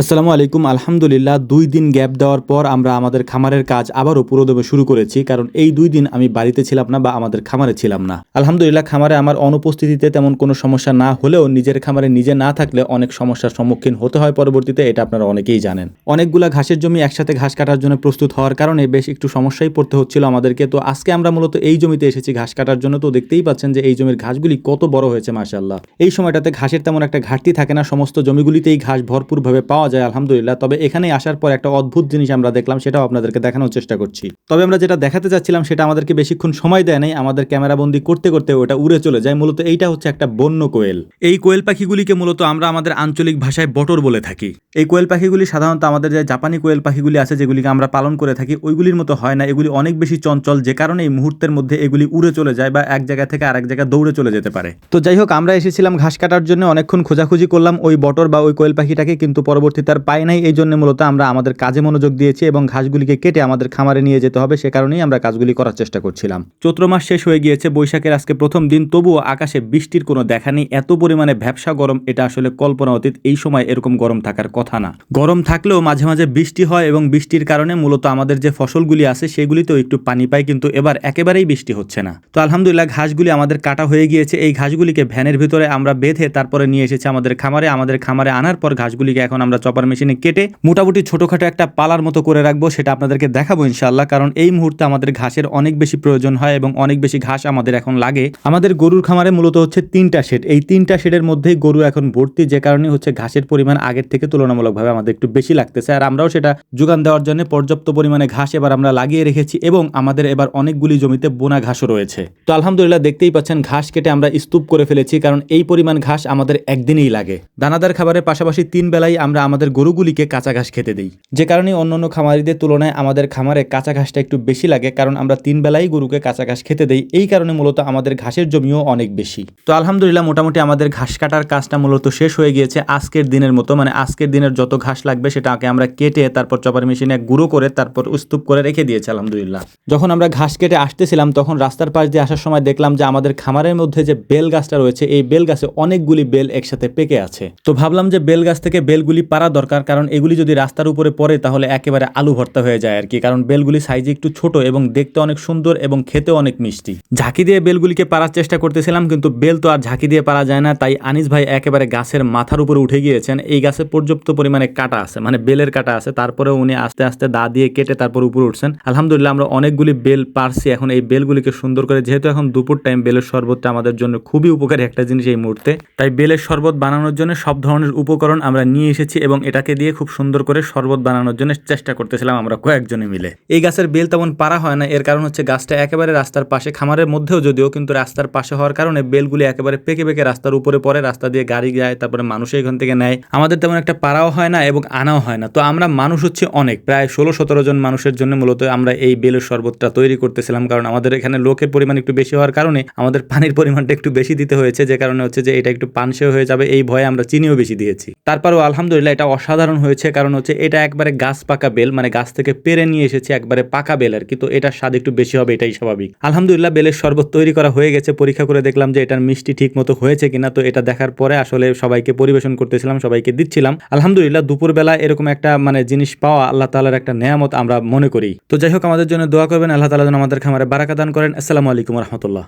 আসসালামু আলাইকুম। আলহামদুলিল্লাহ, দুই দিন গ্যাপ দেওয়ার পর আমরা আমাদের খামারের কাজ আবারও পুরোদমে শুরু করেছি, কারণ এই দুই দিন আমি বাড়িতে ছিলাম না বা আমাদের খামারে ছিলাম না। আলহামদুলিল্লাহ, খামারে আমার অনুপস্থিতিতে তেমন কোনো সমস্যা না হলেও নিজের খামারে নিজে না থাকলে অনেক সমস্যার সম্মুখীন হতে হয় পরবর্তীতে, এটা আপনারা অনেকেই জানেন। অনেকগুলা ঘাসের জমি একসাথে ঘাস কাটার জন্য প্রস্তুত হওয়ার কারণে বেশ একটু সমস্যায় পড়তে হচ্ছিল আমাদেরকে। তো আজকে আমরা মূলত এই জমিতে এসেছি ঘাস কাটার জন্য। তো দেখতেই পাচ্ছেন যে এই জমির ঘাসগুলি কত বড় হয়েছে মাশাল্লাহ এই সময়টাতে ঘাসের তেমন একটা ঘাটতি থাকে না, সমস্ত জমিগুলিতেই ঘাস ভরপুরভাবে পাওয়া যায়, আলহামদুলিল্লাহ। তবে এখানে আসার পর একটা অদ্ভুত জিনিস আমরা দেখলাম, সেটাও আপনাদেরকে দেখানোর চেষ্টা করছি। তবে আমরা যেটা দেখাতে চাচ্ছিলাম, সেটা আমাদেরকে বেশিক্ষণ সময় দেয় নাই। আমাদের ক্যামেরাবন্দি করতে করতে ওটা উড়ে চলে যায়। মূলত এইটা হচ্ছে একটা বন্য কোয়েল। এই কোয়েল পাখিগুলিকে মূলত আমরা আমাদের আঞ্চলিক ভাষায় বটর বলে থাকি। এই কোয়েল পাখিগুলি সাধারণত আমাদের যে জাপানি কোয়েল পাখিগুলি আছে, যেগুলিকে আমরা পালন করে থাকি, ওইগুলির মতো হয় না। এগুলি অনেক বেশি চঞ্চল, যে কারণে এই মুহূর্তের মধ্যে এগুলি উড়ে চলে যায় বা এক জায়গা থেকে আরেক জায়গায় দৌড়ে চলে যেতে পারে। তো যাই হোক, আমরা এসেছিলাম ঘাস কাটার জন্য। অনেকক্ষণ খোঁজাখুঁজি করলাম ওই বটর বা ওই কোয়েল পাখিটাকে, কিন্তু পরবর্তীতে আর পাই নাই, এই জন্য মূলত আমরা আমাদের কাজে মনোযোগ দিয়েছি এবং ঘাসগুলিকে কেটে আমাদের খামারে নিয়ে যেতে হবে, সে কারণেই আমরা কাজগুলি করার চেষ্টা করছিলাম। চৈত্র মাস শেষ হয়ে গিয়েছে, বৈশাখের আজকে প্রথম দিন, তবুও আকাশে বৃষ্টির কোনো দেখা নেই, এত পরিমাণে ভ্যাবসা গরম, এটা আসলে কল্পনা অতীত, এই সময় এরকম গরম থাকার কথা না। গরম থাকলেও মাঝে মাঝে বৃষ্টি হয় এবং বৃষ্টির কারণে মূলত আমাদের যে ফসলগুলি আছে, সেগুলিতেও একটু পানি পায় কিন্তু এবার একেবারেই বৃষ্টি হচ্ছে না। তো আলহামদুলিল্লাহ, ঘাসগুলি আমাদের কাটা হয়ে গিয়েছে, এই ঘাসগুলিকে ভ্যানের ভিতরে আমরা বেঁধে তারপরে নিয়ে এসেছি আমাদের খামারে আমাদের খামারে আনার পর ঘাসগুলিকে এখন আমরা চপার মেশিনে কেটে মোটামুটি ছোটখাটো একটা পালার মতো করে রাখব, সেটা আপনাদেরকে দেখাবো ইনশাল্লাহ কারণ এই মুহূর্তে আমাদের ঘাসের অনেক বেশি প্রয়োজন হয় এবং অনেক বেশি ঘাস আমাদের এখন লাগে। আমাদের গরুর খামারে মূলত হচ্ছে তিনটা শেড এই তিনটা শেডের মধ্যেই গরু এখন ভর্তি, যে কারণে হচ্ছে ঘাসের পরিমাণ আগের থেকে তুলনামূলকভাবে আমাদের একটু বেশি লাগতেছে। আর আমরাও সেটা যোগান দেওয়ার জন্য পর্যাপ্ত পরিমাণে ঘাস এবার আমরা লাগিয়ে রেখেছি এবং আমাদের এবার অনেকগুলি জমিতে বোনা ঘাসও রয়েছে। তো আলহামদুলিল্লাহ, দেখতেই পাচ্ছেন ঘাস কেটে আমরা স্তূপ করে ফেলেছি, কারণ এই পরিমাণ ঘাস আমাদের একদিনেই লাগে। দানাদার খাবারের পাশাপাশি তিন বেলায় আমরা আমাদের গরুগুলিকে কাঁচা ঘাস খেতে দিই। যে কারণে অন্যান্য খামারিদের তুলনায় আমাদের খামারে কাঁচা ঘাসটা একটু বেশি লাগে, কারণ আমরা তিন বেলায় গরুকে কাঁচা ঘাস খেতে দেই। এই কারণে মূলত আমাদের ঘাসের জমিও অনেক বেশি। তো আলহামদুলিল্লাহ, মোটামুটি আমাদের ঘাস কাটার কাজটা মূলত শেষ হয়ে গিয়েছে আজকের দিনের মতো। মানে আজকের দিনের যত ঘাস লাগবে সেটাকে আমরা কেটে, তারপর চপার মেশিনে গুঁড়ো করে, তারপর স্তূপ করে রেখে দিয়েছি আলহামদুলিল্লাহ। যখন আমরা ঘাস কেটে আসতেছিলাম, তখন রাস্তার পাশ দিয়ে আসার সময় দেখলাম যে আমাদের খামারের মধ্যে যে বেল গাছটা রয়েছে, এই বেল গাছে অনেকগুলি বেল একসাথে পেকে আছে। তো ভাবলাম যে বেল গাছ থেকে বেলগুলি পারা দরকার, কারণ এগুলি যদি রাস্তার উপরে পড়ে তাহলে একেবারে আলু ভর্তা হয়ে যায় আর কি, কারণ বেলগুলি সাইজে একটু ছোট এবং দেখতে অনেক সুন্দর এবং খেতে অনেক মিষ্টি। ঝাঁকি দিয়ে বেলগুলিকে পারার চেষ্টা করতেছিলাম, কিন্তু বেল তো আর ঝাঁকি দিয়ে পারা যায় না, তাই আনিস ভাই একেবারে গাছের মাথার উপরে উঠে গিয়েছেন। এই গাছে পর্যাপ্ত পরিমাণে কাটা আছে মানে বেলের কাটা আছে তারপরে উনি আস্তে আস্তে দা দিয়ে কেটে তারপর উপরে উঠছেন। আলহামদুলিল্লাহ, আমরা অনেকগুলি বেল পারছি এখন এই বেলগুলিকে সুন্দর করে, যেহেতু এখন দুপুর টাইম বেলের শরবতটা আমাদের জন্য খুবই উপকারী একটা জিনিস এই মুহূর্তে। তাই বেলের শরবত বানানোর জন্য সব ধরনের উপকরণ আমরা নিয়ে এসেছি এবং এটাকে দিয়ে খুব সুন্দর করে শরবত বানানোর জন্য চেষ্টা করতেছিলাম আমরা কয়েকজনে মিলে। এই গাছের বেল তেমন পারা হয় না, এর কারণ হচ্ছে গাছটা একেবারে রাস্তার পাশে, খামারের মধ্যেও যদিও, কিন্তু রাস্তার পাশে হওয়ার কারণে বেলগুলি একেবারে পেকে পেকে রাস্তার উপরে পড়ে, রাস্তা দিয়ে গাড়ি যায়, তারপরে মানুষ এখান থেকে নেয়। আমাদের তেমন একটা পারাও হয় না এবং আনাও হয় না। তো আমরা মানুষ হচ্ছে অনেক, প্রায় ষোলো সতেরো জন মানুষের জন্য মূলত আমরা এই বেলের শরবতটা তৈরি করতেছিলাম, কারণ আমাদের এখানে লোকের পরিমাণ একটু বেশি হওয়ার কারণে আমাদের পানির পরিমাণটা একটু বেশি দিতে হয়েছে, যে কারণে হচ্ছে যে এটা একটু পানসেও হয়ে যাবে, এই ভয়ে আমরা চিনিও বেশি দিয়েছি। তারপরেও আলহামদুলিল্লাহ এটা অসাধারণ হয়েছে, কারণ হচ্ছে এটা একবারে গাছ পাকা বেল মানে গাছ থেকে পেরে নিয়ে এসেছে একবারে পাকা বেল আর কি, তো এটার স্বাদ একটু বেশি হবে, এটাই স্বাভাবিক। আলহামদুলিল্লাহ, বেলের শরবত তৈরি করা হয়ে গেছে, পরীক্ষা করে দেখলাম যে এটার মিষ্টি ঠিক মতো হয়েছে কিনা, তো এটা দেখার পরে আসলে সবাইকে পরিবেশন করতেছিলাম, সবাইকে দিচ্ছিলাম। আলহামদুলিল্লাহ দুপুরবেলা এরকম একটা মানে জিনিস পাওয়া আল্লাহ তালার একটা নেয়ামত আমরা মনে করি। তো যাই হোক, আমাদের জন্য দোয়া করবেন, আল্লাহ তালা যেন আমাদের খামারে বারাকা দান করেন। আসসালামু আলাইকুম রহমতুল্লাহ।